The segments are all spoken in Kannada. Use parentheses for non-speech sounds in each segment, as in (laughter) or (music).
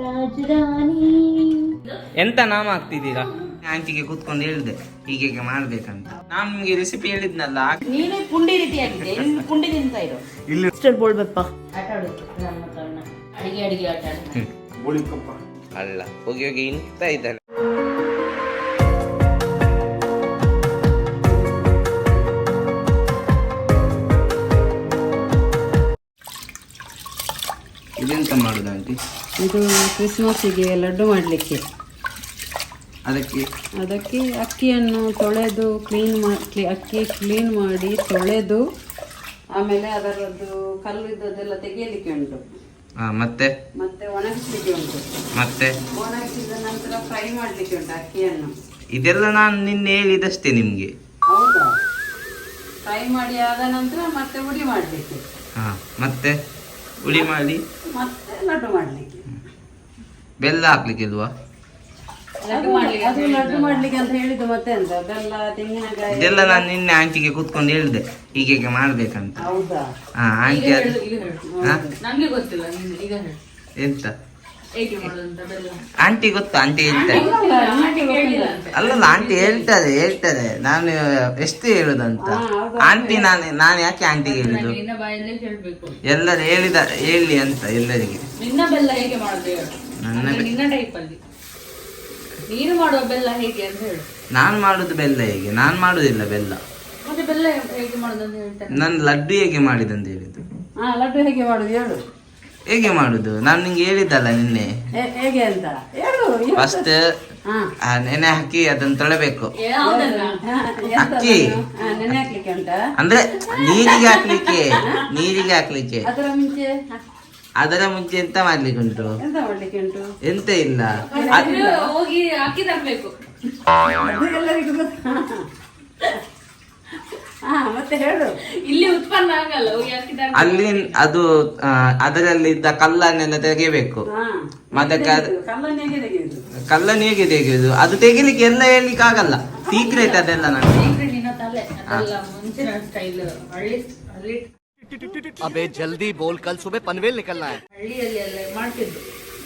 ರಾಜಧಾನಿ. ಎಂತ ನಾಮ ಆಗ್ತಿದ್ದೀರಾ ಆಂಟಿಗೆ ಕೂತ್ಕೊಂಡು ಹೇಳಿದೆ ಹೀಗೆ ಮಾಡ್ಬೇಕಂತ. ನಾನು ನಿಮ್ಗೆ ರೆಸಿಪಿ ಹೇಳಿದ್ನಲ್ಲ ನೀನೇ ಪುಂಡಿ ರೀತಿಯಾಗಿದೆ ಇಲ್ಲಿ ಪುಂಡಿ ತಿಂತ ಇರು. ಇಲ್ಲಿ. ಇಷ್ಟಲ್ಲಿ ಬೋಳ್ಬೇಕಪ್ಪ ಆಟ ಆಡೋದು ನಮ್ಮ ಅಡಿಗೆ ಅಡಿಗೆ ಆಟ ಆಡು. ಅಲ್ಲ ಹೋಗಿ ಹೋಗಿ ಇಂತ ಇದ್ದಾನೆ ಆಂಟಿ ಇದು ಕ್ರಿಸ್ಮಸ್ಸಿಗೆ ಲಡ್ಡು ಮಾಡಲಿಕ್ಕೆ. ಅದಕ್ಕೆ? ಅದಕ್ಕೆ ಅಕ್ಕಿಯನ್ನು ತೊಳೆದು ಕ್ಲೀನ್ ಮಾಡಿ ಅಕ್ಕಿ ಕ್ಲೀನ್ ಮಾಡಿ ತೊಳೆದು ಆಮೇಲೆ ಅದರದ್ದು ಕಲ್ಲು ಇದ್ದದೆಲ್ಲ ತೆಗೆಯಲಿಕ್ಕೆ ಉಂಟು. ಮತ್ತೆ? ಮತ್ತೆ ಒಣಗಿಸಲಿಕ್ಕೆ ಉಂಟು. ಮತ್ತೆ? ಒಣಗಿಸಿದ ನಂತರ ಫ್ರೈ ಮಾಡಲಿಕ್ಕೆ ಉಂಟು ಅಕ್ಕಿಯನ್ನು. ಇದೆಲ್ಲ ನಾನು ನಿನ್ನೆ ಹೇಳಿದಷ್ಟೇ ನಿಮಗೆ. ಹೌದಾ? ಫ್ರೈ ಮಾಡಿ ಆದ ನಂತರ ಮತ್ತೆ ಉಡಿ ಮಾಡಲಿಕ್ಕೆ. ಹಾಂ ಮತ್ತೆ? ಉಳಿ ಮಾಡಿ. ಮತ್ತೆ ಲಡ್ಡು ಮಾಡಲಿಕ್ಕೆ. ಬೆಲ್ಲ ಹಾಕ್ಲಿಕ್ಕೆ ಇಲ್ವಾ ಲಡ್ಡು ಮಾಡ್ಲಿಕ್ಕೆ ಅಂತ ಹೇಳಿದ್ದು ಮತ್ತೆ ಎಂತ ಬೆಲ್ಲ ತೆಂಗಿನಕಾಯಿ. ಇದೆಲ್ಲ ನಾನು ನಿನ್ನೆ ಆಂಟಿಗೆ ಕೂತ್ಕೊಂಡು ಹೇಳಿದೆ. ಹೀಗೆ ಹೀಗೆ ಮಾಡ್ಬೇಕಂತ. ಹೌದಾ? ಹಾ ಆಂಟಿ ಅದು ಹಾ? ಗೊತ್ತಿಲ್ಲ ನೀನು ಈಗ ಹೇಳು. ಎಂತ? ಆಂಟಿ ಗೊತ್ತು ಆಂಟಿ ಹೇಳ್ತಾರೆ. ಅಲ್ಲಲ್ಲ ಆಂಟಿ ಹೇಳ್ತಾರೆ ಹೇಳ್ತಾರೆ. ನಾನು ಎಷ್ಟು ಹೇಳುದಂತ. ಆಂಟಿ ನಾನು ನಾನು ಯಾಕೆ ಆಂಟಿಗೆ ಹೇಳುದು? ಎಲ್ಲರೂ ಹೇಳಿದ ಹೇಳಿ ಅಂತ ಎಲ್ಲರಿಗೆ. ನೀನು ಮಾಡುವ ಬೆಲ್ಲ ಹೇಗೆ ಅಂತ ಹೇಳು. ನಾನು ಮಾಡುದು ಬೆಲ್ಲ ಹೇಗೆ? ನಾನು ಮಾಡುದಿಲ್ಲ ಬೆಲ್ಲ. ನನ್ನ ಬೆಲ್ಲ ಹೇಗೆ ಮಾಡೋದು ಅಂತ ಹೇಳ್ತಾರೆ. ನಾನು ಲಡ್ಡು ಹೇಗೆ ಮಾಡಿದಂತ ಹೇಳಿದ್ದು. ಲಡ್ಡು ಹೇಗೆ ಮಾಡುದು ಹೇಳು. ಹೇಗೆ ಮಾಡುದು? ನಾನು ನಿಂಗೆ ಹೇಳಿದ್ದಲ್ಲ ನಿನ್ನೆ. ಹೇಗೆ ಅಂತ? ಫಸ್ಟ್ ನೆನೆ ಹಾಕಿ ಅದನ್ನ ತೊಳೆಬೇಕು. ಅಕ್ಕಿ. ಅಂದ್ರೆ ನೀರಿಗೆ ಹಾಕ್ಲಿಕ್ಕೆ ನೀರಿಗೆ ಹಾಕ್ಲಿಕ್ಕೆ. ಅದರ ಮುಂಚೆ? ಹ, ಅದರ ಮುಂಚೆ ಎಂತ ಮಾಡ್ಲಿಕ್ಕೆ ಉಂಟು? ಎಂತ ಇಲ್ಲ. ಅದು ಹೋಗಿ ಅಕ್ಕಿ ತರ್ಬೇಕು. ಮತ್ತೆ ಹೇಳು. ಇಲ್ಲಿ ಉತ್ಪನ್ನ ಆಗಲ್ಲ ಅಲ್ಲಿ ಅದು ಅದರಲ್ಲಿ ಅದರಲ್ಲಿದ್ದ ಕಲ್ಲನ್ನೆಲ್ಲ ತೆಗೆಯಬೇಕು ಮತ್ತೆ ಕಲ್ಲನ್ನು ಹೇಗೆ ತೆಗೆಯುದು? ಅದು ತೆಗಿಲಿಕ್ಕೆ ಎಲ್ಲ ಹೇಳಲಿಕ್ಕೆ ಆಗಲ್ಲ. ಸೀಕ್ರೆಟ್ ಅದೆಲ್ಲ ನಾನು. ಅಬೇ ಜಲ್ದಿ ಬೋಲ್ ಕಲ್ ಸುಬೆ ಪನ್ವೇಲ್ ನಿಕಲ್ನ. ಹಳ್ಳಿಯಲ್ಲಿ ಮಾಡ್ತಿದ್ದು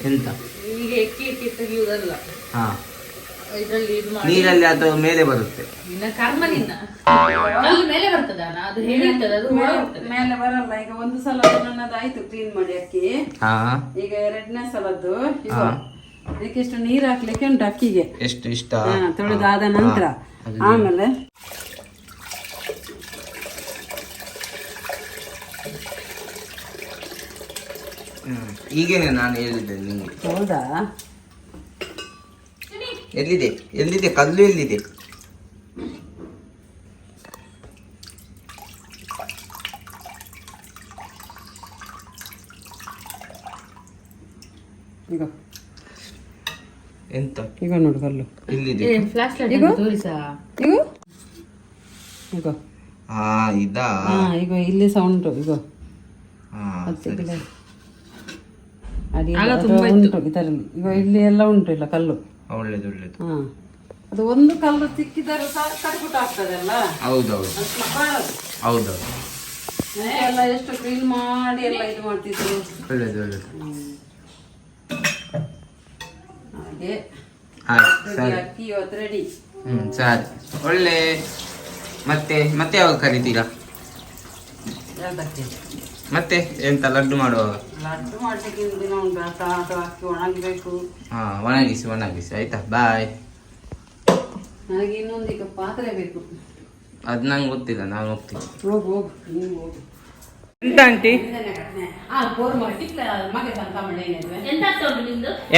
ಎಂತ? ಈಗ ಎಕ್ಕಿ ಎಕ್ಕಿ ತೆಗೆಯುವುದಲ್ಲ ಹಾ. ಇದ್ರಲ್ಲಿ ಇದು ಮಾಡಿ. ನೀರಲ್ಲಿ ಅದು ಮೇಲೆ ಬರುತ್ತೆ. ನಿನ್ನ ಕರ್ಮ ನಿನ್ನ ಅಲ್ಲಿ ಮೇಲೆ ಬರ್ತದ ಅದು ಹೇಳಿರ್ತದೆ ಅದು ಹೋಗ್ತದೆ ಮೇಲೆ ಬರಲ್ಲ. ಈಗ ಒಂದು ಸಲ ನನ್ನದು ಆಯ್ತು ಕ್ಲೀನ್ ಮಾಡಿ ಅಕ್ಕಿ. ಹಾ. ಈಗ ಎರಡನೇ ಸಲದ್ದು ಇದು. ಅದಕ್ಕೆ ಇಷ್ಟು ನೀರು ಹಾಕ್ಲಿಕ್ಕೆ ಉಂಟು ಅಕ್ಕಿಗೆ. ಎಷ್ಟು ಇಷ್ಟ? ಹಾ, ತೊಳೆದಾದ ನಂತರ. ಆಮೇಲೆ ಹ್ಮ್. ಈಗೇನೆ ನಾನು ಹೇಳಿದ್ದೆ ನಿಮಗೆ. ಹೌದಾ? ಎಲ್ಲಿದೆ? ಎಲ್ಲಿದೆ? ಕಲ್ಲು ಎಲ್ಲಿದೆ? ಈಗ. ಎಂತ? ಈಗ ನೋಡು ಕಲ್ಲು. ಇಲ್ಲಿದೆ ಫ್ಲಾಶ್ ಲೈಟ್ ತೋರಿಸ? ಈಗ ಈಗ ಆ ಇದಾ? ಹಾ ಈಗ ಇಲ್ಲಿ ಸಹ ಉಂಟು ಈಗ ಅದೇ. ಅಡಿ ಅದು ಉಂಟು ಇದರಲ್ಲಿ. ಈಗ ಇಲ್ಲಿ ಎಲ್ಲ ಉಂಟು ಇಲ್ಲ ಕಲ್ಲು. ಒಳ್ಳೇದು ಒಳ್ಳೇದು. ಹಾ ಅದು ಒಂದು ಕಲ್ಲು ತಿಕ್ಕಿದರೆ ಸಹ ಕಟ್ಬಿಟ್ಟು ಆಗ್ತದಲ್ಲ ಹೌದೌದು. ಹೌದೌದು. ಎಲ್ಲ ಎಷ್ಟು ಕ್ಲೀನ್ ಮಾಡಿ ಎಲ್ಲ ಇದು ಮಾಡ್ತಿದ್ರು. ಒಳ್ಳೇದು ಒಳ್ಳೇದು. ಹಾಗೆ. ಆಯ್ತು ಸರಿ. ಅಕ್ಕಿ ಇವತ್ತು ರೆಡಿ. ಹ್ಮ್ ಸರಿ. ಒಳ್ಳೆ. ಮತ್ತೆ ಮತ್ತೆ ಯಾವಾಗ ಕರಿತೀರಾ ಯಾವ್ದಕ್ಕೆ ಮತ್ತೆ ಎಂತ ಲಡ್ಡು ಮಾಡುವಾಗ? ಲಡ್ಡು ಮಾಡ್ಲಿಕ್ಕೆ ಇಂದು ದಿನ ಉಂಟು ಆಟ ಆಟ ಹಾಕಿ ಒಣಗಬೇಕು. ಹಾ ಒಣಗಿಸಿ ಒಣಗಿಸಿ ಆಯ್ತಾ? ಬಾಯ್ ನನಗೆ ಇನ್ನೊಂದು ಈಗ ಪಾತ್ರೆ ಬೇಕು. ಅದು ನಂಗೆ ಗೊತ್ತಿಲ್ಲ ನಾನು ಹೋಗ್ತೀನಿ. ಹೋಗು ಹೋಗು ನೀನು ಹೋಗು. ಎಂತ ಆಂಟಿ?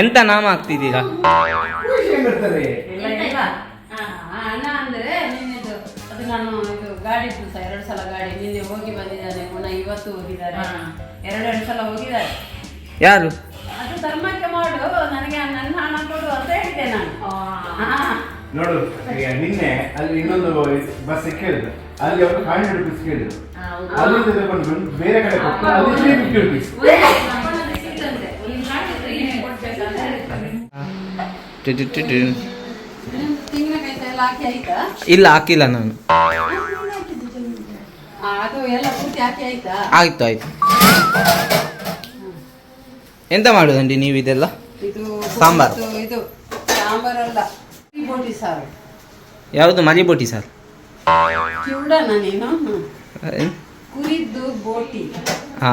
ಎಂತ ನಾಮ ಆಗ್ತಿದ್ದೀರಾ ಇಲ್ಲ ಇಲ್ಲ? ಆ, ಆ ಅಣ್ಣ ಅಂದ್ರೆ ಅದು ನಾನು ಗಾಡಿ ಇತ್ತು ಸಹ ಎರಡು ಸಲ ಗಾಡಿ. ನಿನ್ನೆ ಹೋಗಿ ಬಂದಿದ್ದಾನೆ ಪುನಃ ಇವತ್ತು ಹೋಗಿದ್ದಾರೆ. ಎರಡೆರಡು ಸಲ ಹೋಗಿದ್ದಾರೆ. ಯಾರು? ಅದು ಧರ್ಮಕ್ಕೆ ಮಾಡು ನನಗೆ ನನ್ನ ಹಣ ಕೊಡು ಅಂತ ಹೇಳಿದ್ದೆ ನಾನು. ಹಾ. ನೋಡು ಈಗ ನಿನ್ನೆ ಅಲ್ಲಿ ಇನ್ನೊಂದು ಬಸ್ ಕೇಳಿದ್ರು ಅಲ್ಲಿ ಅವರು ಹಂಡ್ರೆಡ್ ರುಪೀಸ್ ಕೇಳಿದ್ರು. ಅಲ್ಲಿಂದ ತಗೊಂಡು ಬಂದು ಬೇರೆ ಕಡೆ ಕೊಟ್ಟು ಅಲ್ಲಿ ತ್ರೀ ಫಿಫ್ಟಿ ರುಪೀಸ್ ಇಲ್ಲ ಹಾಕಿಲ್ಲ ನಾನು. ಆಯ್ತಾ? ಆಯ್ತು ಎಂತ ಮಾಡುದಂಡಿ ನೀವು ಇದೆಲ್ಲ? ಇದು ಸಾಂಬಾರು. ಯಾವುದು ಮರಿ ಬೋಟಿ. ಸರ್ ಹಾ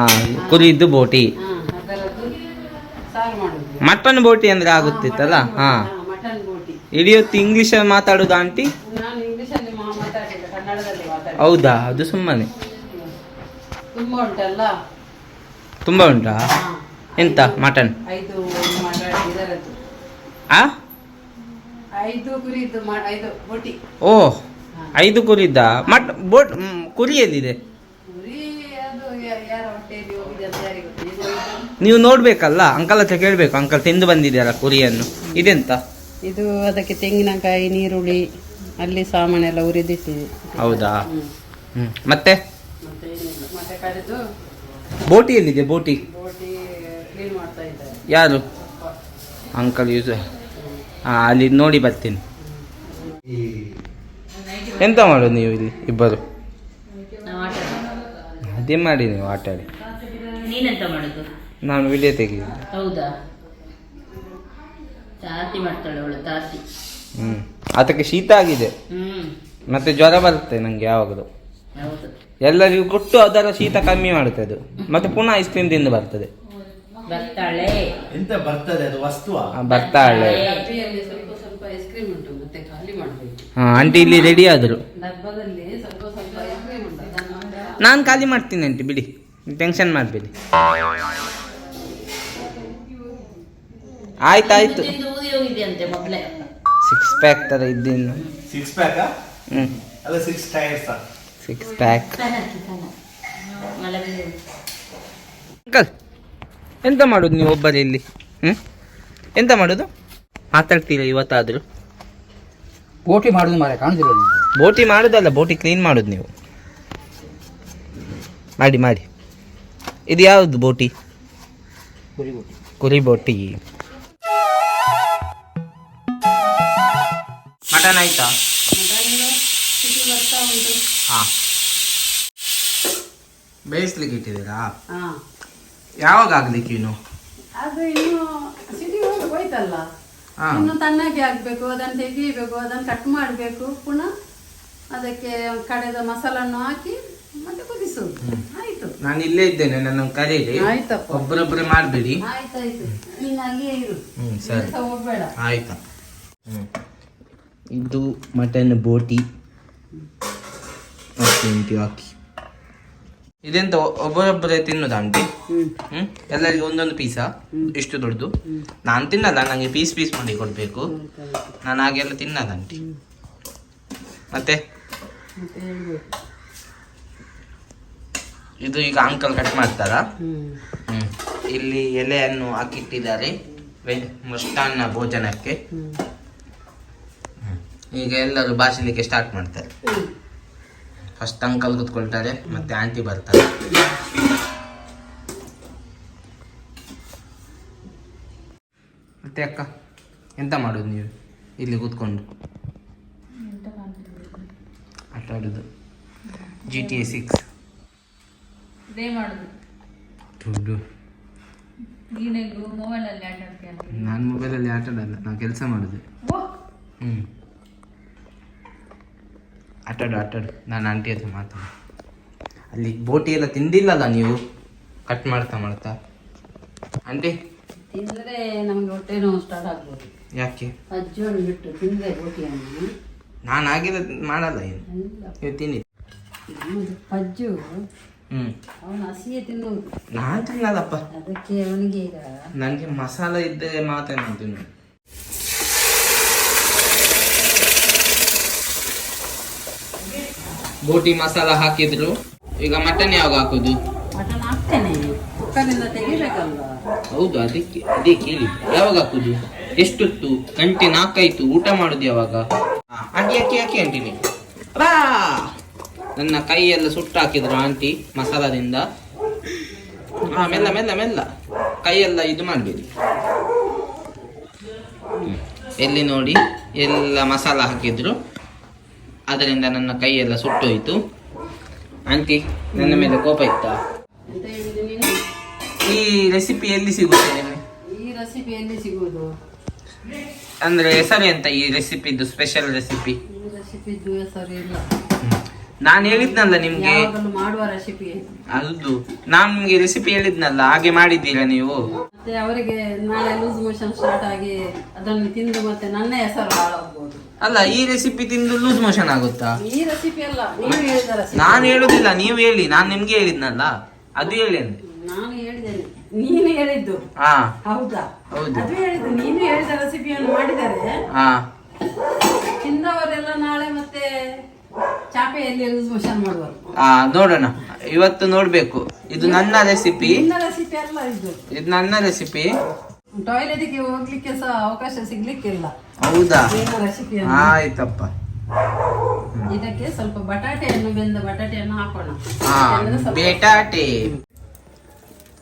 ಕುರಿದ್ದು ಬೋಟಿ. ಮಟನ್ ಬೋಟಿ ಅಂದ್ರೆ ಆಗುತ್ತಿತ್ತಲ್ಲ? ಹಾ. ಮಟನ್ ಬೋಟಿ. ಇಡೀ ಹೊತ್ತು ಇಂಗ್ಲಿಷ್ ಮಾತಾಡುದು ಆಂಟಿ ಹೌದಾ? ಅದು ಸುಮ್ಮನೆ. ತುಂಬಾ ಉಂಟಲ್ಲ? ತುಂಬಾ ಉಂಟಾ? ಎಂತ ಮಟನ್? ಐದು ಇದರದ್ದು. ಆ? ಐದು ಕುರಿದ್ದು ಮ- ಐದು ಬೋಟಿ. ಓ ಐದು ಕುರಿದ್ದ ಮಟ್ ಬೋಟ್ ಕುರಿ ಎಲ್ಲಿದೆ? ಕುರಿ ನೀವು ನೋಡ್ಬೇಕಲ್ಲ ಅಂಕಲ್ ಹತ್ರ ಕೇಳ್ಬೇಕು. ಅಂಕಲ್ ತಿಂದು ಬಂದಿದೆಯಲ್ಲ ಕುರಿಯನ್ನು? ಇದೆಂತ? ಇದು ಅದಕ್ಕೆ ತೆಂಗಿನಕಾಯಿ ನೀರುಳ್ಳಿ. ಅಲ್ಲಿ ಸಾಮಾನೆಲ್ಲ ಉರಿದಿಟ್ಟಿದೆ. ಹೌದಾ? ಹ್ಮ್. ಮತ್ತೆ? ಮತ್ತೆ ಏನಿಲ್ಲ. ಮತ್ತೆ ಕಡೆದು ಬೋಟಿ ಎಲ್ಲಿದೆ? ಬೋಟಿ? ಬೋಟಿ ಕ್ಲೀನ್ ಮಾಡ್ತಾ ಇದ್ದಾರೆ. ಯಾರು? ಅಂಕಲ್ ಯೂಸ್ ಹಾ ಅಲ್ಲಿ ನೋಡಿ ಬರ್ತೀನಿ. ಎಂತ ಮಾಡೋದು ನೀವು ಇಲ್ಲಿ ಇಬ್ಬರು? ನಾವು ಆಟ ಅದೇ ಮಾಡಿ ನೀವು ಆಟ ಆಡಿ. ನೀನೆಂತ ಮಾಡುದು? ನಾನು ವಿಡಿಯೋ ತೆಗೆದಿದ್ದೆ ಹೌದಾ? ತಾತಿ ಮಾಡ್ತಾಳೆ ಅವಳು ತಾತಿ ಹ್ಮ್. ಅದಕ್ಕೆ ಶೀತ ಆಗಿದೆ. ಮತ್ತೆ ಜ್ವರ ಬರುತ್ತೆ ನಂಗೆ ಯಾವಾಗಲೂ. ಹೌದು ಎಲ್ಲರಿಗೂ ಕೊಟ್ಟು ಅದರ ಶೀತ ಕಮ್ಮಿ ಮಾಡುತ್ತೆ ಅದು. ಮತ್ತೆ ಪುನಃ ಐಸ್ ಕ್ರೀಮ್ ತಿಂದು ಬರ್ತದೆ. ಬರ್ತಾಳೆ. ಎಂತ ಬರ್ತದೆ ಅದು ವಸ್ತುವ? ಬರ್ತಾಳೆ. ಹಾ ಆಂಟಿ ಇಲ್ಲಿ ರೆಡಿ ಆದರು. ನಾನು ಖಾಲಿ ಮಾಡ್ತೀನಿ ಆಂಟಿ ಬಿಡಿ. ಟೆನ್ಷನ್ ಮಾಡಬೇಡಿ. ಆಯ್ತಾಯ್ತು. ಸಿಕ್ಸ್ ಪ್ಯಾಕ್ ಥರ ಇದ್ದೀನಿ. ಸಿಕ್ಸ್ ಪ್ಯಾಕ್ ಹ್ಞೂ ಅಲ್ಲ six tyres six pack uncle ಎಂತ ಮಾಡೋದು ನೀವು ಒಬ್ಬರು ಇಲ್ಲಿ? ಹ್ಞೂ ಎಂತ ಮಾಡೋದು? ಮಾತಾಡ್ತೀರಾ ಇವತ್ತಾದರೂ? ಬೋಟಿ ಮಾಡುದು ಮಾರೆ ಕಾಣ್ತಿರೋ. ಬೋಟಿ ಮಾಡೋದಲ್ಲ ಬೋಟಿ ಕ್ಲೀನ್ ಮಾಡೋದು ನೀವು. ಮಾಡಿ ಮಾಡಿ. ಇದು ಯಾವುದು ಬೋಟಿ? ಕುರಿ ಬೋಟಿ. ಕುರಿ ಬೋಟಿ. ಮಟನ್ ಆಯ್ತಾ? ಹಾಂ. ಬೇಯಿಸ್ಲಿಕ್ಕೆ ಇಟ್ಟಿದ್ದೀರಾ? ಯಾವಾಗ ಆಗ್ಲಿಕ್ಕೆ ಇನ್ನು? ಅದು ಇನ್ನು ಸಿಟಿ ಹೋಗಿ ಹೋಯ್ತಲ್ಲ. ಇನ್ನು ತಣ್ಣಗೆ ಆಗ್ಬೇಕು ಅದನ್ನು ತೆಗಿಬೇಕು ಅದನ್ನು ಕಟ್ ಮಾಡಬೇಕು ಪುನಃ ಅದಕ್ಕೆ ಕಡೆದ ಮಸಾಲನ್ನು ಹಾಕಿ ಮತ್ತೆ ಕುದಿಸು. ಆಯ್ತು. ನಾನು ಇಲ್ಲೇ ಇದ್ದೇನೆ ನನ್ನ ಕರೀರಿ. ಆಯ್ತಪ್ಪ. ಒಬ್ಬರೊಬ್ಬರೇ ಮಾಡಬೇಡಿ. ಆಯ್ತಾಯ್ತು. ನೀನು ಅಲ್ಲಿಯೇ ಇರು. ಹ್ಞೂ ಸರಿ. ಹೋಗ್ಬೇಡ. ಆಯ್ತಾ? ಹ್ಞೂ ಇದು ಮಟನ್ ಬೋಟಿ ಹಾಕಿ ಇದೆಂತ ಒಬ್ಬರೊಬ್ಬರೇ ತಿನ್ನೋದು ಆಂಟಿ? ಹ್ಮ್. ಹ್ಞೂ ಎಲ್ಲರಿಗೂ ಒಂದೊಂದು ಪೀಸಾ ಇಷ್ಟು ದೊಡ್ಡದು? ನಾನು ತಿನ್ನಲ್ಲ ನನಗೆ ಪೀಸ್ ಪೀಸ್ ಮಾಡಿ ಕೊಡಬೇಕು. ನಾನು ಹಾಗೆಲ್ಲ ತಿನ್ನಲ್ಲ ಆಂಟಿ. ಮತ್ತೆ? ಇದು ಈಗ ಅಂಕಲ್ ಕಟ್ ಮಾಡ್ತಾರಾ. ಇಲ್ಲಿ ಎಲೆಯನ್ನು ಹಾಕಿಟ್ಟಿದ್ದಾರೆ. ವೆಜ್ ಮೃಷ್ಟಾನ್ನ ಭೋಜನಕ್ಕೆ. ಈಗ ಎಲ್ಲರೂ ಬಾಚಲಿಕ್ಕೆ ಸ್ಟಾರ್ಟ್ ಮಾಡ್ತಾರೆ. ಫಸ್ಟ್ ಅಂಕಲ್ ಕುತ್ಕೊಳ್ತಾರೆ ಮತ್ತೆ ಆಂಟಿ ಬರ್ತಾರೆ. ಮತ್ತೆ ಅಕ್ಕ ಎಂತ ಮಾಡೋದು ನೀವು? ಇಲ್ಲಿ ಕೂತ್ಕೊಂಡು. ಆಟ ಆಡೋದು. ಜಿ ಟಿ ಎ ಸಿಕ್ಸ್ ದುಡ್ಡು. ನೀನೇ ಮೊಬೈಲಲ್ಲಿ ಆಟ ಆಡ್ತೀಯ ನಾನು ಮೊಬೈಲಲ್ಲಿ ಆಟ ಆಡಲ್ಲ ನಾನು ಕೆಲಸ ಮಾಡೋದು. ಹ್ಞೂ ಆಟಾಡು ಆಟಾಡು ನಾನು ಆಂಟಿ ಹತ್ರ ಮಾತಾಡ. ಅಲ್ಲಿ ಬೋಟಿ ಎಲ್ಲ ತಿಂದಿಲ್ಲಲ್ಲ ನೀವು? ಕಟ್ ಮಾಡ್ತಾ ಮಾಡ್ತಾ. ಆಂಟಿ ತಿಂದರೆ ನಮಗೆ ಹೊಟ್ಟೆ ನೋವು ಸ್ಟಾರ್ಟ್ ಆಗ್ಬೋದು. ಯಾಕೆ? ಅಜ್ಜೋಳು ಬಿಟ್ಟು ತಿಂದರೆ ಬೋಟಿಯನ್ನು? ನಾನು ಆಗಿದ ಮಾಡಲ್ಲ ಏನು? ನೀವು ತಿನ್ನಿ. ನಮ್ಮದು ಪಜ್ಜು ಹ್ಞೂ ಅವನು ಹಸಿಯೇ ತಿನ್ನುವುದು. ನಾನು ತಿನ್ನಲ್ಲಪ್ಪ. ಅದಕ್ಕೆ ಅವನಿಗೆ ಈಗ ನನಗೆ ಮಸಾಲ ಇದ್ದರೆ ಮಾತ್ರ ನಾನು ತಿನ್ನೋದು ಬೋಟಿ ಮಸಾಲ ಹಾಕಿದ್ರು. ಈಗ ಮಟನ್ ಯಾವಾಗ ಹಾಕುದು? ಮಟನ್ ಹಾಕ್ತೇನೆ. ಕುಕ್ಕರಿಂದ ತೆಗಿಬೇಕಲ್ವ? ಹೌದು ಅದಕ್ಕೆ ಅದೇ ಕೇಳಿ ಯಾವಾಗ ಹಾಕುದು? ಎಷ್ಟೊತ್ತು? ಗಂಟೆ ನಾಲ್ಕಾಯ್ತು. ಊಟ ಮಾಡುದು ಯಾವಾಗ? ಆ, ಆಂಟಿ ಅಕ್ಕಿ ಅಕ್ಕಿ ಆಂಟಿ ನೀವು ಬಾ! ನನ್ನ ಕೈ ಎಲ್ಲ ಸುಟ್ಟು ಹಾಕಿದ್ರು ಆಂಟಿ ಮಸಾಲದಿಂದ. ಹಾ ಮೆಲ್ಲ ಮೆಲ್ಲ ಮೆಲ್ಲ. ಕೈಯೆಲ್ಲ ಇದು ಮಾಡಬೇಡಿ. ಎಲ್ಲಿ ನೋಡಿ ಎಲ್ಲ ಮಸಾಲ ಹಾಕಿದ್ರು. ಅದರಿಂದ ನನ್ನ ಕೈಯೆಲ್ಲ ಸುಟ್ಟೋಯ್ತು. ಆಂಟಿ ನನ್ನ ಮೇಲೆ ಕೋಪ ಇತ್ತು? ಈ ರೆಸಿಪಿ ಎಲ್ಲಿ ಸಿಗುತ್ತೆ ನಿಮಗೆ? ಈ ರೆಸಿಪಿ ಎಲ್ಲಿ ಸಿಗುವುದು? ಅಂದ್ರೆ ಹೆಸರು ಎಂತ ಈ ರೆಸಿಪಿದು ಸ್ಪೆಷಲ್ ರೆಸಿಪಿ ಈ ಹೆಸರು ಇಲ್ಲ. ನಾನು ಹೇಳಿದ್ನಲ್ಲ ನಿಮ್ಗೆ. ಯಾವಾಗಲೂ ಮಾಡುವ ರೆಸಿಪಿ ಅದು ನಾನು ನಿಮ್ಗೆ ರೆಸಿಪಿ ಹೇಳಿದ್ನಲ್ಲ ಹಾಗೆ ಮಾಡಿದ್ದೀರಾ ನೀವು? ಮತ್ತೆ ಅವರಿಗೆ ನಾಳೆ ಲೂಸ್ ಮೋಷನ್ ಸ್ಟಾರ್ಟ್ ಆಗಿ ಅದನ್ನು ತಿಂದು ಮತ್ತೆ ನನ್ನ ಹೆಸರು ಹಾಳಾಗ್ಬೋದು ಅಲ್ಲ ಈ ರೆಸಿಪಿ ತಿಂದು ಲೂಸ್ ಮೋಷನ್ ಆಗುತ್ತಾ? ಈ ರೆಸಿಪಿ ಅಲ್ಲ ನೀವು ಹೇಳಿದ ನಾನು ಹೇಳುದಿಲ್ಲ ನೀವು ಹೇಳಿ ನಾನು ನಿಮ್ಗೆ ಹೇಳಿದ್ನಲ್ಲ ಅದು ಹೇಳಿ ಅಂದೆ. ನಾನು ಹೇಳಿದ್ದೇನೆ ನೀನು ಹೇಳಿದ್ದು. ಹಾ. ಹೌದಾ? ಹೌದು. ಅದು ಹೇಳಿದ್ದು ನೀನು ಹೇಳಿದ ರೆಸಿಪಿಯನ್ನು ಮಾಡಿದರೆ ಹಾ. ತಿಂದವರೆಲ್ಲ ನಾಳೆ ಮತ್ತೆ ಚಾಪೆಯಲ್ಲಿ ಲೂಸ್ ಮೋಷನ್ ಮಾಡುವರು. ಆ ನೋಡೋಣ. ಇವತ್ತು ನೋಡ್ಬೇಕು. ಇದು ನನ್ನ ರೆಸಿಪಿ ನನ್ನ ರೆಸಿಪಿ ಅಲ್ಲ ಇದು. ಇದು ನನ್ನ ರೆಸಿಪಿ ಟಾಯ್ಲೆಟ್ಗೆ ಹೋಗ್ಲಿಕ್ಕೆ ಸಹ ಅವಕಾಶ ಸಿಗ್ಲಿಕ್ಕಿಲ್ಲ. ಹೌದಾ? ಏನು ಆಯ್ತಪ್ಪ. ಇದಕ್ಕೆ ಸ್ವಲ್ಪ ಬಟಾಟೆಯನ್ನು ಬೆಂದ ಬಟಾಟೆಯನ್ನು ಹಾಕೋಣ. ಹಾ ಯಾಕಂದ್ರೆ ಸ್ವಲ್ಪ ಬೇಟಾಟೆ.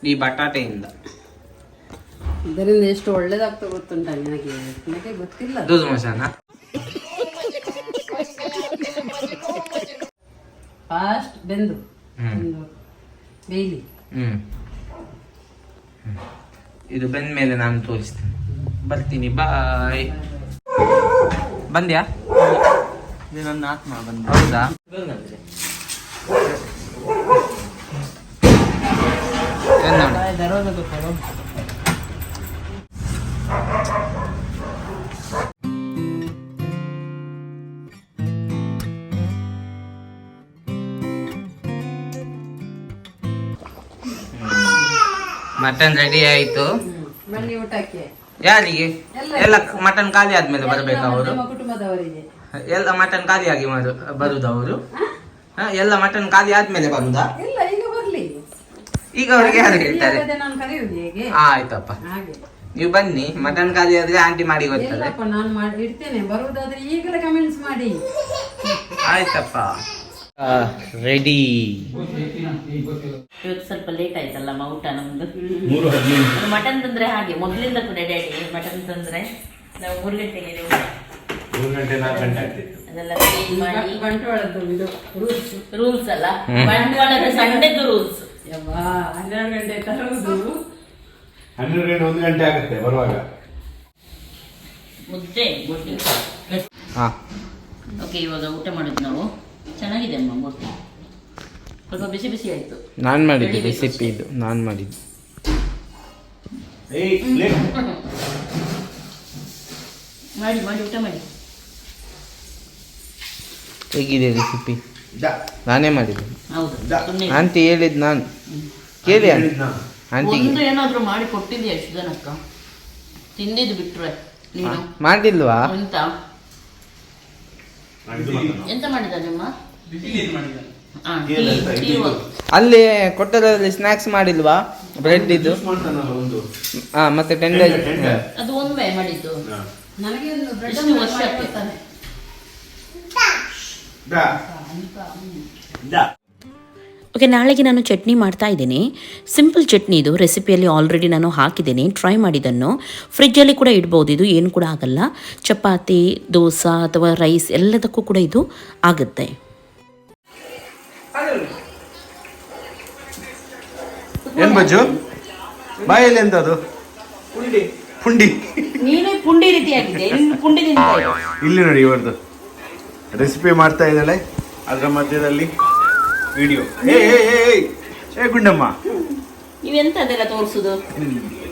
ಈ ಬಟಾಟೆಯಿಂದ. ಇದರಿಂದ ಎಷ್ಟು ಒಳ್ಳೇದಾಗ್ತಾ ಗೊತ್ತುಂಟ ನನಗೆ? ನನಗೆ ಗೊತ್ತಿಲ್ಲ. ಅದು. ಫಾಸ್ಟ್ ಬೆಂದು. ಹ್ಮ್. ಒಂದು ಬೇಯ್ಲಿ. ಹ್ಮ್ ಹ್ಮ್. ಇದು ಬಂದ ಮೇಲೆ ನಾನು ತೋರಿಸ್ತೇನೆ. ಬರ್ತೀನಿ ಬಾಯ್ ಬಂದ್ಯಾ? ನನ್ನ ಆತ್ಮ ಬಂದು ಹೌದಾ? ನೋಡಿ? ಮಟನ್ ರೆಡಿ ಆಯ್ತು. ಯಾರಿಗೆ? ಎಲ್ಲ ಮಟನ್ ಖಾಲಿ ಆದ್ಮೇಲೆ ಬರ್ಬೇಕು ಅವರು. ಎಲ್ಲ ಮಟನ್ ಖಾಲಿ ಆಗಿ ಬರುದು ಅವರು. ಎಲ್ಲ ಮಟನ್ ಖಾಲಿ ಆದ್ಮೇಲೆ ಬರುದಾ ಈಗ ಅವ್ರಿಗೆ ಯಾರು ಹೇಳ್ತಾರೆ? ಆಯ್ತಪ್ಪ. ನೀವು ಬನ್ನಿ ಮಟನ್ ಖಾಲಿ ಆದ್ರೆ ಆಂಟಿ ಮಾಡಿ ಗೊತ್ತಲ್ಲ ನಾನು ಇಡ್ತೇನೆ. ಬರುವುದಾದ್ರೆ ಈಗಲೇ ಕಮೆಂಟ್ಸ್ ಮಾಡಿ. ಆಯ್ತಪ್ಪ. ರೆಡಿ ಇವತ್ತು ಸ್ವಲ್ಪ ಲೇಟ್ ಆಯ್ತಲ್ಲ ಊಟ ನಮ್ದು? ಮಟನ್ ತಂದ್ರೆ ಹಾಗೆ ಮೊದಲಿಂದ ಕೂಡ ಡ್ಯಾಡಿ ಮಟನ್ ತಂದ್ರೆ ನಾವು ಮೂರು ಗಂಟೆಗೆ ರೂಲ್ಸ್ ಅಲ್ಲ? ಬಂಡವಾಳದ ಸಂಡೆದು ರೂಲ್ಸ್ ಹನ್ನೆರಡು ಗಂಟೆ ತರುವುದು ಹನ್ನೆರಡು ಗಂಟೆ ಒಂದು ಗಂಟೆ ಆಗುತ್ತೆ ಬರುವಾಗ. ಮುದ್ದೆ ಓಕೆ ಇವಾಗ ಊಟ ಮಾಡೋದು ನಾವು. ಅಮ್ಮ ಮೊಸರು ಸ್ವಲ್ಪ ಬಿಸಿ ಬಿಸಿ ಆಯ್ತು ನಾನ್ ಮಾಡಿದ್ದು ರೆಸಿಪಿ ಇದು. ನಾನು ಮಾಡಿದ್ದು. ಮಾಡಿ ಮಾಡಿ ಊಟ ಮಾಡಿ. ಹೇಗಿದೆ ರೆಸಿಪಿ? ದಾ. ನಾನೇ ಮಾಡಿದ್ದು. ಹೌದು ಆಂಟಿ ಹೇಳಿದ್ ನಾನು. ಕೇಳಿ ಅಂತ? ಆಂಟಿಗೆ ಒಂದು ಏನಾದ್ರೂ ಮಾಡಿ ಕೊಟ್ಟಿದ್ಯಾ ಸುಧನಕ್ಕ ತಿಂದಿದ್ದು ಬಿಟ್ರೆ ನೀನು? ಮಾಡಿಲ್ವಾ? ಎಂತ. ಎಂತ ಮಾಡಿದ್ದಾನಮ್ಮ ಹಾ, ಅಲ್ಲಿ ಕೊಟ್ಟದಲ್ಲಿ ಸ್ನಾಕ್ಸ್ ಮಾಡಿಲ್ವಾ? ಬ್ರೆಡ್ ಇದು? ಹಾ ಮತ್ತೆ ಟೆಂಡರ್. ಅದು ಒಮ್ಮೆ ಮಾಡಿದ್ದು. ನನಗೆ ಒಂದು ಬ್ರೆಡ್ ವರ್ಷಕ್ಕೆ? ಓಕೆ ನಾಳೆಗೆ ನಾನು ಚಟ್ನಿ ಮಾಡ್ತಾ ಇದ್ದೀನಿ. ಸಿಂಪಲ್ ಚಟ್ನಿ ಇದು. ರೆಸಿಪಿಯಲ್ಲಿ ಆಲ್ರೆಡಿ ನಾನು ಹಾಕಿದ್ದೀನಿ. ಟ್ರೈ ಮಾಡಿದ್ದನ್ನು. ಫ್ರಿಜ್ಜಲ್ಲಿ ಕೂಡ ಇಡ್ಬೋದು. ಇದು ಏನು ಕೂಡ ಆಗಲ್ಲ. ಚಪಾತಿ ದೋಸೆ ಅಥವಾ ರೈಸ್ ಎಲ್ಲದಕ್ಕೂ ಕೂಡ ಇದು ಆಗುತ್ತೆ. ಏನ್ ಬಜ್ಜು? ಬಾಯಲ್ಲಿ ಎಂತ ಅದು ಪುಂಡಿ. ನೀನೇ ಪುಂಡಿ ರೀತಿಯಾಗಿದೆ ನಿನ್ನ ಪುಂಡಿ ಇಲ್ಲಿ ನೋಡಿ ಇವರದು. ರೆಸಿಪಿ ಮಾಡ್ತಾ ಇದ್ದಾಳೆ. ಅದರ ಮಧ್ಯದಲ್ಲಿ ವಿಡಿಯೋ ಏ ಏ ಏ ಏ, ಏ ಗುಂಡಮ್ಮ. ನೀವೆಂತ ಅದೆಲ್ಲ ತೋರಿಸುದು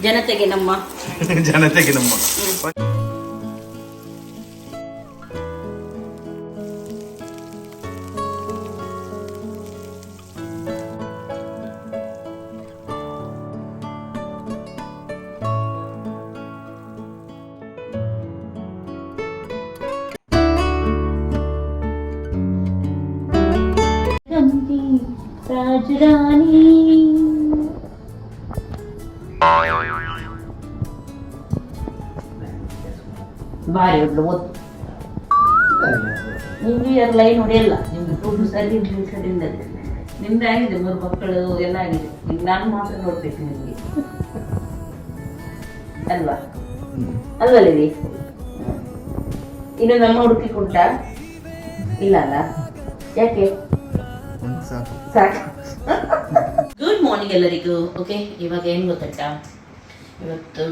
ಜನತೆಗೆ ನಮ್ಮ. (laughs) ಜನತೆಗೆ ನಮ್ಮ. ರಾಜರಾಣಿ ಬಾರಿ ಒಳ್ಳೆ ಓದ್. ನಿಮ್ಗೆ ಎರಡು ಲೈನ್ ಹೊಡೆಯಲ್ಲ ನಿಮ್ಗೆ ಫುಡ್ ಸರಿ ಇರ್ಲಿ. ನಿಮ್ದು ಆಗಿದೆ, ಮೂರು ಮಕ್ಕಳು, ಎಲ್ಲ ಆಗಿದೆ. ನಾನು ಮಾತ್ರ ನೋಡ್ಬೇಕು ನಿಮಗೆ ಅಲ್ವಾ? ಅಲ್ವಾ ಲಿಲಿ ಇನ್ನು ನಮ್ಮ ಹುಡುಕಿ ಕುಂಟ ಇಲ್ಲ ಅಲ್ಲ? ಯಾಕೆ? ಸಾಕು. ಗುಡ್ ಮಾರ್ನಿಂಗ್ ಎಲ್ಲರಿಗೂ ಓಕೆ ಇವಾಗ ಏನು ಗೊತ್ತಾಯ್ತಾ ಇವತ್ತು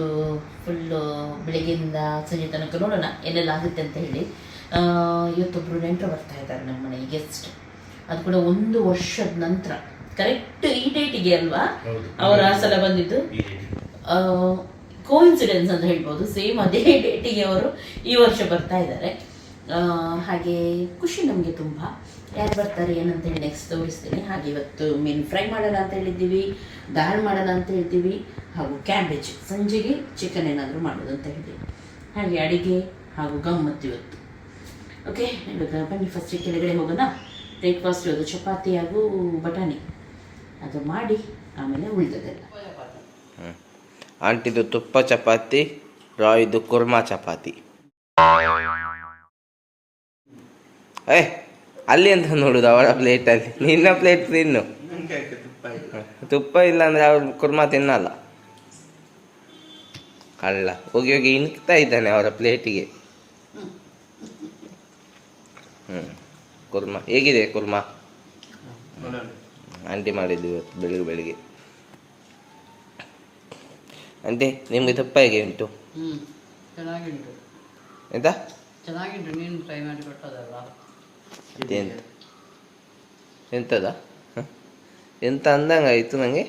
ಫುಲ್ಲು ಬೆಳಗ್ಗೆಯಿಂದ ಸಂಜೆ ತನಕ ನೋಡೋಣ ಏನೆಲ್ಲ ಆಗುತ್ತೆ ಅಂತ ಹೇಳಿ. ಆ, ಇವತ್ತೊಬ್ಬರು ನೆಂಟರು ಬರ್ತಾ ಇದ್ದಾರೆ ನಮ್ಮ ಮನೆ ಗೆಸ್ಟ್ ಅದು ಕೂಡ ಒಂದು ವರ್ಷದ ನಂತರ. ಕರೆಕ್ಟ್ ಈ ಡೇಟಿಗೆ ಅಲ್ವಾ? ಅವರ ಆ ಸಲ ಬಂದಿದ್ದು? ಕೋಇನ್ಸಿಡೆನ್ಸ್ ಅಂತ ಹೇಳ್ಬೋದು. ಸೇಮ್ ಅದೇ ಡೇಟಿಗೆ ಅವರು ಈ ವರ್ಷ ಬರ್ತಾ ಇದ್ದಾರೆ. ಹಾಗೆ ಖುಷಿ ನಮಗೆ ತುಂಬ. ಯಾರು ಬರ್ತಾರೆ, ಏನಂತೇಳಿ ನೆಕ್ಸ್ಟ್ ತೋರಿಸ್ತೀನಿ. ಹಾಗೆ ಇವತ್ತು ಮೀನು ಫ್ರೈ ಮಾಡೋಣ ಅಂತ ಹೇಳಿದ್ದೀವಿ, ದಾಲ್ ಮಾಡೋಣ ಅಂತ ಹೇಳ್ತೀವಿ ಹಾಗೂ ಕ್ಯಾಬೇಜ್ ಸಂಜೆಗೆ ಚಿಕನ್ ಏನಾದರೂ ಮಾಡೋದು ಅಂತ ಹೇಳಿದ್ದೀವಿ. ಹಾಗೆ ಅಡುಗೆ ಹಾಗೂ ಗಮ್ಮತ್ತು ಇವತ್ತು. ಓಕೆ ಇವಾಗ ಬನ್ನಿ ಫಸ್ಟ್ ಕೆಳಗಡೆ ಹೋಗೋಣ. ಬ್ರೇಕ್ಫಾಸ್ಟ್ ಅದು ಚಪಾತಿ ಹಾಗೂ ಬಟಾಣಿ. ಅದು ಮಾಡಿ, ಆಮೇಲೆ ಉಳಿದದೆಲ್ಲ ಆಂಟಿದು ತುಪ್ಪ ಚಪಾತಿ, ರಾಯ್ದು ಕುರ್ಮಾ ಚಪಾತಿ. ಏ ಅಲ್ಲಿ ಅಂತ ನೋಡುದು ಅವರ ಪ್ಲೇಟಲ್ಲಿ ನಿನ್ನ ಪ್ಲೇಟ್ ತಿನ್ನು. ತುಪ್ಪ ಇಲ್ಲ ಅಂದ್ರೆ ಅವ್ರು ಕುರ್ಮಾ ತಿನ್ನಲ್ಲ. ಅಲ್ಲ ಹೋಗಿ ಹೋಗಿ ಇನ್ಕ್ತಾ ಇದ್ದಾನೆ ಅವರ ಪ್ಲೇಟಿಗೆ ಹ್ಮ್ ಕುರ್ಮಾ. ಹೇಗಿದೆ ಕುರ್ಮಾ? ಆಂಟಿ ಮಾಡಿದ್ದು ಇವತ್ತು ಬೆಳಿಗ್ಗೆ ಬೆಳಿಗ್ಗೆ. ಆಂಟಿ ನಿಮಗೆ ತುಪ್ಪ ಹೇಗೆ ಉಂಟು? ಆಯ್ತಾ ಚೆನ್ನಾಗಿಂಟು. ನೀನು ಫ್ರೈ ಮಾಡಿ ಕೊಟ್ಟದಲ್ಲ ಎಂತ? ಎಂತದ? ಎಂತ ಅಂದಂಗಾಯ್ತು ನಂಗೆ?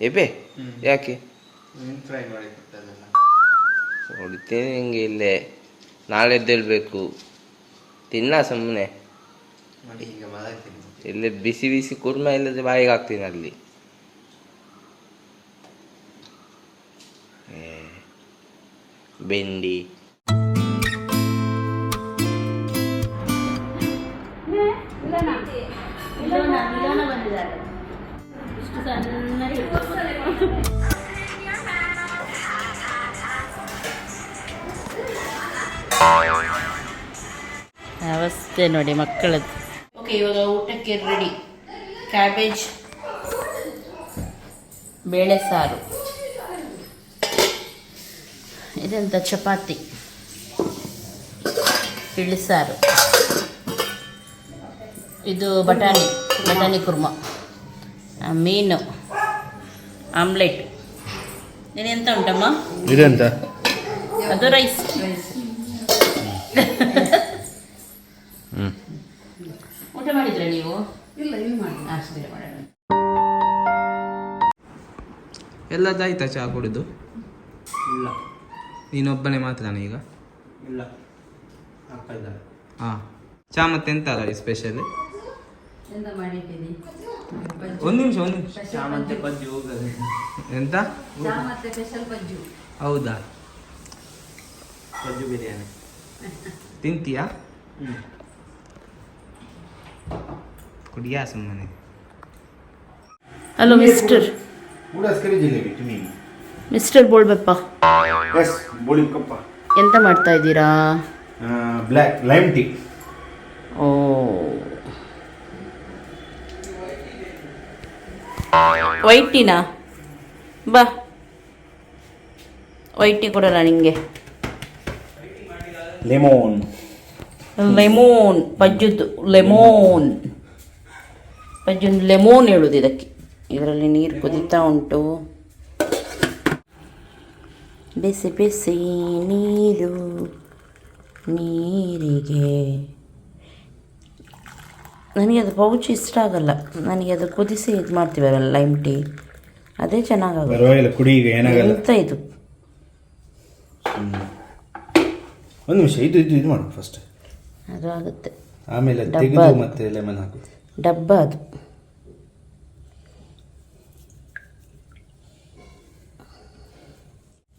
ಎಬೆ ಯಾಕೆ? ಹಿಂಗೆ ಹೊಡಿತೇನೆ ನಿಂಗೆ ಇಲ್ಲೇ. ನಾಳೆ ಎದ್ದೇಳ್ಬೇಕು. ತಿನ್ನ ಸುಮ್ಮನೆ ಇಲ್ಲೇ ಬಿಸಿ ಬಿಸಿ ಕುರ್ಮ ಇಲ್ಲದೆ ಬಾಯಿಗೆ ಹಾಕ್ತೀನಿ ಅಲ್ಲಿ. ಬೆಂಡಿ ಇಷ್ಟು ಸಣ್ಣಗೆ ಅವಸ್ಥೆ ನೋಡಿ ಮಕ್ಕಳದ್ದು. ಓಕೆ ಇವಾಗ ಊಟಕ್ಕೆ ರೆಡಿ ಕ್ಯಾಬೇಜ್ ಬೇಳೆ ಸಾರು. ಇದೆಂತ? ಚಪಾತಿ. ಇಳಿಸಾರು ಇದು ಬಟಾಣಿ ಬಟಾಣಿ ಕುರ್ಮ. ಮೀನು ಆಮ್ಲೆಟ್. ಇದೆಂತ ಉಂಟಮ್ಮ? ಇದೆಂತ ಅದು ರೈಸ್ ಊಟ ಮಾಡಿದ್ರ ನೀವು? ಇಲ್ಲ ಎಲ್ಲದಾಯ್ತಾ ಚಹಾ ಕುಡಿದು? ಇಲ್ಲ. ನೀನೊಬ್ಬನೇ ಮಾತ್ರನ ಈಗ? ಇಲ್ಲ. ಹಾಂ. ಚಹಾ ಮತ್ತೆ ಎಂತ ಸ್ಪೆಷಲ್ ಎಂತ ಒಂದು ನಿಮಿಷ ಒಂದು ನಿಮಿಷ. ಚಾ ಮತ್ತೆ ಬಜ್ಜಿ. ಹೋಗದೆ. ಎಂತ? ಚಾ ಸ್ಪೆಷಲ್ ಬಜ್ಜು. ಹೌದಾ? ಬಜ್ಜು ಬಿರಿಯಾನಿ. ತಿಂತೀಯಾ? ಕುಡಿಯಾ ಸುಮ್ಮನೆ? ಹಲೋ ಮಿಸ್ಟರ್ ಮಿಸ್ಟರ್ ಬೋಳ್ಬೆಪ್ಪ. ಎಸ್ ಬೋಳಿ ಕಪ್ಪ ಎಂತ ಮಾಡ್ತಾ ಇದ್ದೀರಾ? Black lime tea. ಓ. ವೈಟ್ ಟೀನಾ ಬಾ. ವೈಟ್ ಟೀ ಕೊಡೋಣ ನಿಮಗೆ ಲೆಮೋನ್. ಲೆಮೋನ್ ಪಜ್ಜದ್ದು ಲೆಮೋನ್. ಪಜ್ಜೊಂದು ಲೆಮೋನ್ ಹೇಳುದು ಇದಕ್ಕೆ. ಇದರಲ್ಲಿ ನೀರು ಕುದೀತಾ ಉಂಟು. ಬಿಸಿ ಬಿಸಿ ನೀರು ನೀರಿಗೆ. ನನಗೆ ಅದು ಪೌಚ್ ಇಷ್ಟ ಆಗಲ್ಲ. ನನಗೆ ಅದು ಕುದಿಸಿ ಇದು ಮಾಡ್ತೀವಲ್ಲ ಲೈಮ್ ಟೀ ಅದೇ ಪರವಾಗಿಲ್ಲ ಕುಡಿ ಈಗ ಏನಾಗಲ್ಲ. ಎಂತ ಇದು? ಒಂದು ನಿಮಿಷ ಇದು ಇದು ಇದು ಮಾಡು ಫಸ್ಟ್ ಅದು ಆಗುತ್ತೆ. ಆಮೇಲೆ ಡಬ್ಬ ತೆಗೆದು ಅದು. ಮತ್ತೆ ಲೆಮನ್ ಹಾಕು. ಡಬ್ಬ ಅದು.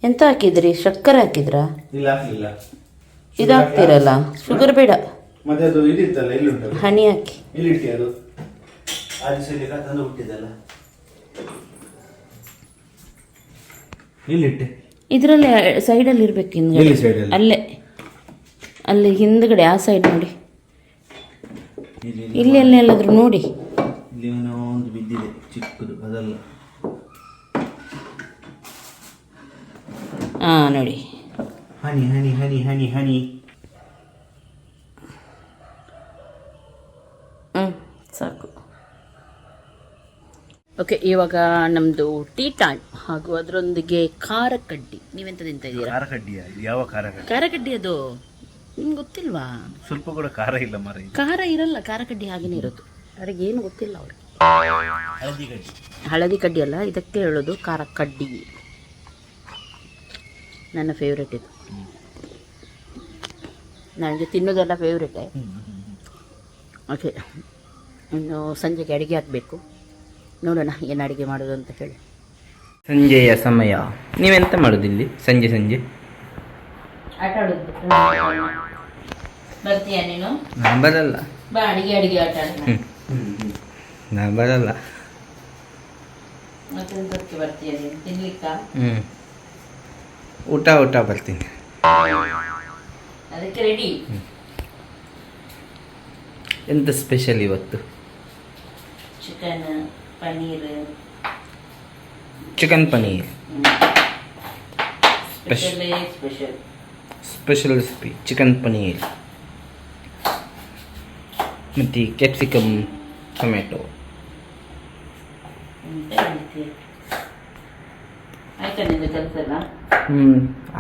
ಎಂತ ಹಾಕಿದ್ರಿ? ಸಕ್ಕರೆ ಹಾಕಿದ್ರಾ? ಇಲ್ಲ ಇಲ್ಲ. ಇದು ಹಾಕ್ತಿರಲ್ಲ ಶುಗರ್ ಬೇಡ. ಮತ್ತೆ ಅದು ಇದಿತ್ತಲ್ಲ ಎಲ್ಲಿ ಉಂಟು ಹನಿ ಹಾಕಿ ಎಲ್ಲಿಟ್ಟಿ ಅದು? ಆ ದಿವಸ ಇಲ್ಲಿ ತಂದು ಹುಟ್ಟಿದಲ್ಲ. ಎಲ್ಲಿಟ್ಟೆ? ಇದರಲ್ಲಿ ಸೈಡಲ್ಲಿ ಇರ್ಬೇಕು ಹಿಂದ್ಗಡೆ. ಎಲ್ಲಿ side ಅಲ್ಲಿ? ಅಲ್ಲೇ ಅಲ್ಲಿ ಹಿಂದ್ಗಡೆ ಆ ಸೈಡ್ ನೋಡಿ. ಇಲ್ಲಿ ಇಲ್ಲಿ ಎಲ್ಲ ಎಲ್ಲಾದ್ರೂ ನೋಡಿ. ಇಲ್ಲಿ ಏನೋ ಒಂದು ಬಿದ್ದಿದೆ ಚಿಕ್ಕದು ಅದಲ್ಲ. ಹಾಂ ನೋಡಿ. ಹನಿ ಹನಿ ಹನಿ ಹನಿ ಹನಿ. ಹ್ಞೂ ಸಾಕು. ಓಕೆ ಇವಾಗ ನಮ್ಮದು ಟೀ ಟೈಮ್ ಹಾಗೂ ಅದರೊಂದಿಗೆ ಖಾರ ಕಡ್ಡಿ ನೀವೆಂತ ತಿಂತ ಇದ್ದೀರಾ? ಖಾರ ಕಡ್ಡಿಯ ಯಾವ ಖಾರ ಕಡ್ಡಿ ಖಾರ ಕಡ್ಡಿ ಅದು ನಿಮ್ಗೆ ಗೊತ್ತಿಲ್ವಾ? ಸ್ವಲ್ಪ ಕೂಡ ಖಾರ ಇಲ್ಲ ಮರ. ಖಾರ ಇರಲ್ಲ ಖಾರ ಕಡ್ಡಿ ಹಾಗೇನೆ ಇರೋದು. ಅವ್ರಿಗೆ ಏನು ಗೊತ್ತಿಲ್ಲ ಅವ್ರಿಗೆ. ಹಳದಿ ಕಡ್ಡಿ. ಹಳದಿ ಕಡ್ಡಿ ಅಲ್ಲ ಇದಕ್ಕೆ ಹೇಳೋದು ಖಾರ ಕಡ್ಡಿ ನನ್ನ ಫೇವ್ರೆಟ್ ಇದು. ನನಗೆ ತಿನ್ನೋದೆಲ್ಲ ಫೇವ್ರೆಟೇ ಓಕೆ. ಇನ್ನು ಸಂಜೆಗೆ ಅಡುಗೆ ಹಾಕಬೇಕು. ನೋಡೋಣ ಏನು ಅಡುಗೆ ಮಾಡೋದು ಅಂತ ಹೇಳಿ. ಸಂಜೆಯ ಸಮಯ. ನೀವೆಂತ ಮಾಡೋದಿಲ್ಲಿ ಸಂಜೆ ಸಂಜೆ? ಆಟ ಆಡೋದು. ಬರ್ತೀಯಾ ನೀನು? ನಾ ಬರಲ್ಲ. ಬಾ ಅಡುಗೆ ಅಡಿಗೆ ಆಟ ಆಡೋಣ. ನಾ ಬರಲ್ಲ. ಮತ್ತೆಂತಕ್ಕೆ ಬರ್ತೀಯ ನೀನು? ತಿನ್ಲಿಕ್ಕಾ? ಹ್ಞೂ ಊಟ ಊಟ ಬರ್ತೀನಿ. ಅದಕ್ಕೆ ರೆಡಿ ಎಂತ ಸ್ಪೆಷಲ್ ಇವತ್ತು? Chicken paneer. Chicken paneer. Special special special recipe chicken paneer. ಮತ್ತು ಕ್ಯಾಪ್ಸಿಕಮ್ ಟೊಮೆಟೊ ಹ್ಞೂ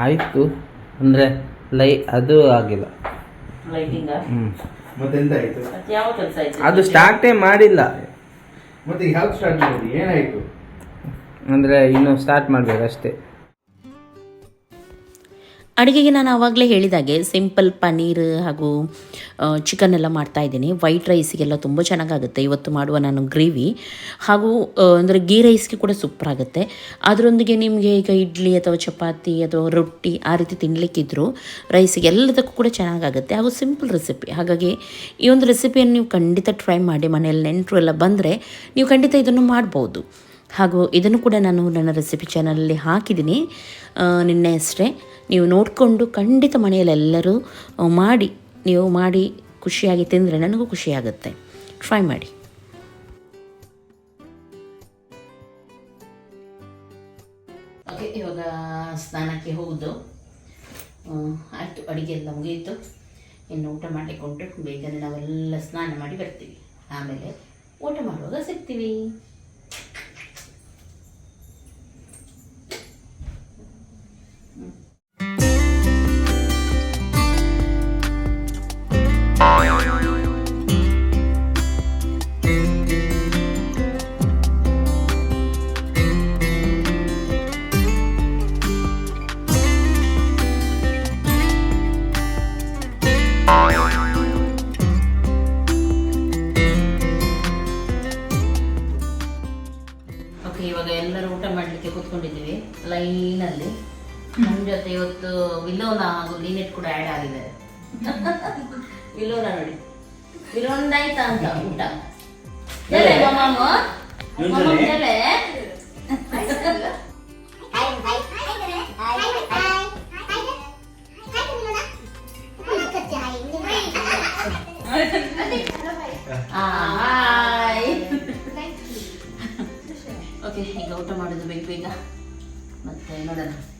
ಆಯಿತು ಅಂದರೆ ಲೈ ಅದು ಆಗಿಲ್ಲ. ಹ್ಞೂ ಮತ್ತೆಂತ ಆಯ್ತು ಮತ್ತೆ ಯಾವ ಕೆಲಸ ಆಯ್ತು? ಅದು ಸ್ಟಾರ್ಟೇ ಮಾಡಿಲ್ಲ. ಮತ್ತೆ ಯಾವ್ದು ಸ್ಟಾರ್ಟ್ ಮಾಡಿದ್ವಿ ಏನಾಯ್ತು? ಅಂದ್ರೆ ಇನ್ನು ಸ್ಟಾರ್ಟ್ ಮಾಡ್ಬೇಕು ಅಷ್ಟೇ ಅಡುಗೆಗೆ ನಾನು ಆವಾಗಲೇ ಹೇಳಿದಾಗೆ ಸಿಂಪಲ್ ಪನ್ನೀರ್ ಹಾಗೂ ಚಿಕನ್ ಎಲ್ಲ ಮಾಡ್ತಾ ಇದ್ದೀನಿ. ವೈಟ್ ರೈಸಿಗೆಲ್ಲ ತುಂಬ ಚೆನ್ನಾಗಾಗುತ್ತೆ. ಇವತ್ತು ಮಾಡುವ ನಾನು ಗ್ರೇವಿ. ಹಾಗೂ ಅಂದರೆ ಗೀ ರೈಸ್ಗೆ ಕೂಡ ಸೂಪರ್ ಆಗುತ್ತೆ. ಅದರೊಂದಿಗೆ ನಿಮಗೆ ಈಗ ಇಡ್ಲಿ ಅಥವಾ ಚಪಾತಿ ಅಥವಾ ರೊಟ್ಟಿ ಆ ರೀತಿ ತಿನ್ನಲಿಕ್ಕಿದ್ರು ರೈಸಿಗೆ ಎಲ್ಲದಕ್ಕೂ ಕೂಡ ಚೆನ್ನಾಗಾಗುತ್ತೆ. ಹಾಗೂ ಸಿಂಪಲ್ ರೆಸಿಪಿ ಹಾಗಾಗಿ ಈ ಒಂದು ರೆಸಿಪಿಯನ್ನು ನೀವು ಖಂಡಿತ ಟ್ರೈ ಮಾಡಿ. ಮನೆಯಲ್ಲಿ ನೆಂಟರು ಎಲ್ಲ ಬಂದರೆ ನೀವು ಖಂಡಿತ ಇದನ್ನು ಮಾಡ್ಬೋದು. ಹಾಗೂ ಇದನ್ನು ಕೂಡ ನಾನು ನನ್ನ ರೆಸಿಪಿ ಚಾನಲಲ್ಲಿ ಹಾಕಿದ್ದೀನಿ. ನಿನ್ನೆ ಅಷ್ಟೇ. ನೀವು ನೋಡಿಕೊಂಡು ಖಂಡಿತ ಮನೆಯಲ್ಲೆಲ್ಲರೂ ಮಾಡಿ, ನೀವು ಮಾಡಿ ಖುಷಿಯಾಗಿ ತಿಂದರೆ ನನಗೂ ಖುಷಿಯಾಗುತ್ತೆ. ಟ್ರೈ ಮಾಡಿ. ಓಕೆ, ಇವಾಗ ಸ್ನಾನಕ್ಕೆ ಹೋಗುದು. ಆಯಿತು, ಅಡುಗೆ ಎಲ್ಲ ಮುಗಿಯಿತು ಇನ್ನು ಊಟ ಉಂಟು. ಬೇಗನೆ ನಾವೆಲ್ಲ ಸ್ನಾನ ಮಾಡಿ ಬರ್ತೀವಿ. ಆಮೇಲೆ ಊಟ ಮಾಡುವಾಗ ಸಿಗ್ತೀವಿ. ಕೂತ್ಕೊಂಡಿದ್ದೀವಿ ಲೈನಲ್ಲಿ ನಮ್ಮ ಜೊತೆ ಇವತ್ತು ವಿಲೋನ ಹಾಗೂ ಲೀನೆಟ್ ಕೂಡ ಆ್ಯಡ್ ಆಗಿದ್ದಾರೆ ವಿಲೋನ ನೋಡಿ ವಿಲೋನ್ದಾಯ್ತಾ ಅಂತ ಊಟ ಎಲೆ ಮಮ್ಮ ಎಲೆ ಓಕೆ ಈಗ ಊಟ ಮಾಡೋದು ಬೇಕು ಬೇಗ また今だ